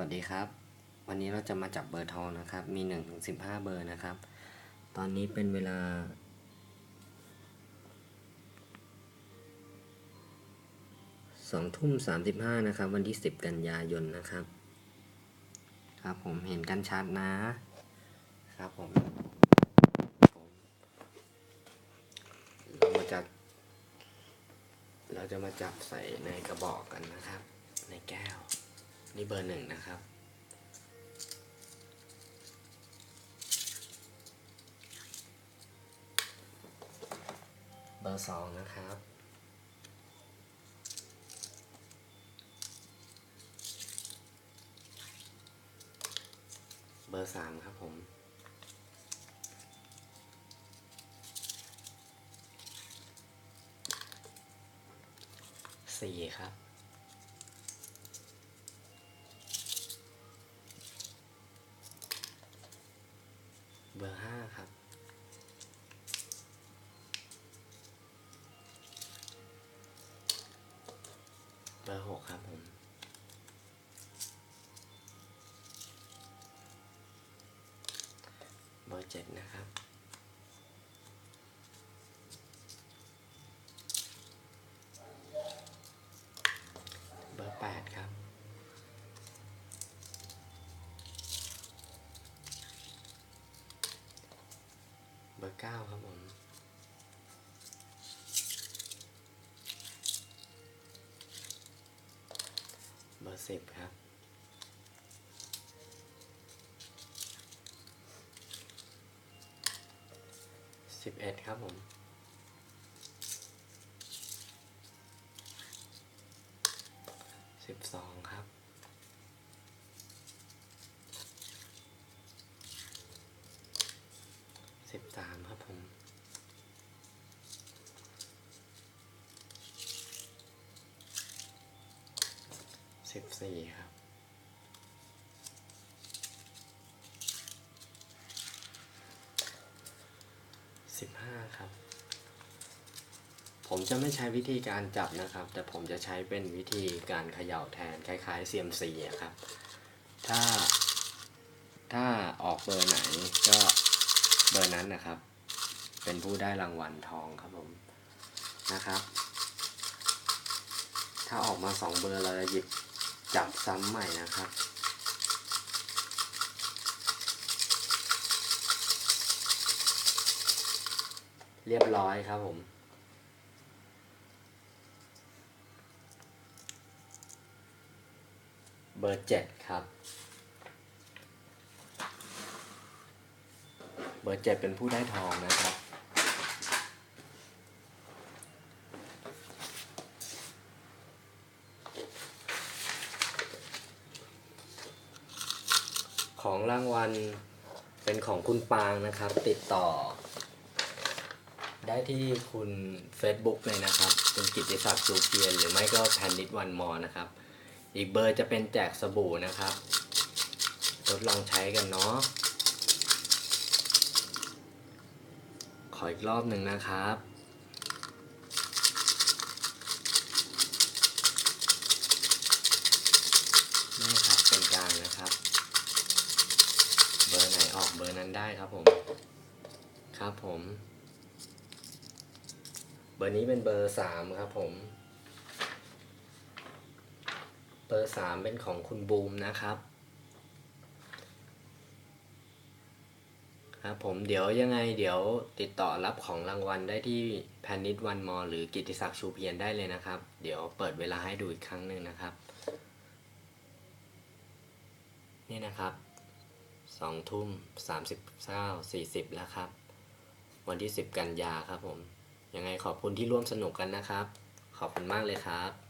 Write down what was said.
วัสดีครับ วันนี้เราจะมาจับเบอร์ทองนะครับ มี1นถึงสิเบอร์นะครับ ตอนนี้เป็นเวลา สองทุ่มสามสิบห้านะครับ วันที่สิบกันยายนนะครับ ครับผมเห็นกันชัดนะ ครับผมผมเรามาจับ เราจะมาจับใส่ในกระบอกกันนะครับ ในแก้ว นี่เบอร์หนึ่งนะครับ เบอร์สองนะครับ เบอร์สามครับผม สี่ครับอร์ห้าครับ เบอร์หกครับผม เบอร์เจ็ดนะครับ เบอร์แปดครับ เบอร์เก้าครับผม เบอร์สิบครับ สิบเอ็ดครับผมสิบสองครับสิบสามครับผมสิบสี่ครับ สิบห้าครับ ผมจะไม่ใช้วิธีการจับนะครับ แต่ผมจะใช้เป็นวิธีการเขย่าแทนคล้ายๆ CMC อะครับ ถ้า ถ้าออกเบอร์ไหนก็เบอร์นั้นนะครับ เป็นผู้ได้รางวัลทองครับผมนะครับ ถ้าออกมาสองเบอร์เราจะหยิบจับซ้ำใหม่นะครับ เรียบร้อยครับผม เบอร์เจ็ดครับ เบอร์เจ็ดเป็นผู้ได้ทองนะครับ ของรางวัลเป็นของคุณปางนะครับ ติดต่อ ได้ที่คุณ Facebook เลยนะครับ คุณกิติศักดิ์จูเพียรหรือไม่ก็แพนนิดวันมอนะครับ อีกเบอร์จะเป็นแจกสบู่นะครับ ทดลองใช้กันเนาะ ขออีกรอบหนึ่งนะครับนี่ครับเป็นกลางนะครับ เบอร์ไหนออกเบอร์นั้นได้ครับผม ครับผม เบอร์นี้เป็นเบอร์สามครับผม เบอร์สามเป็นของคุณบูมนะครับ ครับผมเดี๋ยวยังไงเดี๋ยวติดต่อรับของรางวัลได้ที่แพนนิดวันมอหรือกิตติศักดิ์ชูเพียรได้เลยนะครับ เดี๋ยวเปิดเวลาให้ดูอีกครั้งหนึ่งนะครับ นี่นะครับสองทุ่มสามสิบเก้าสี่สิบแล้วครับ วันที่สิบกันยาครับผม ยังไงขอบคุณที่ร่วมสนุกกันนะครับ ขอบคุณมากเลยครับ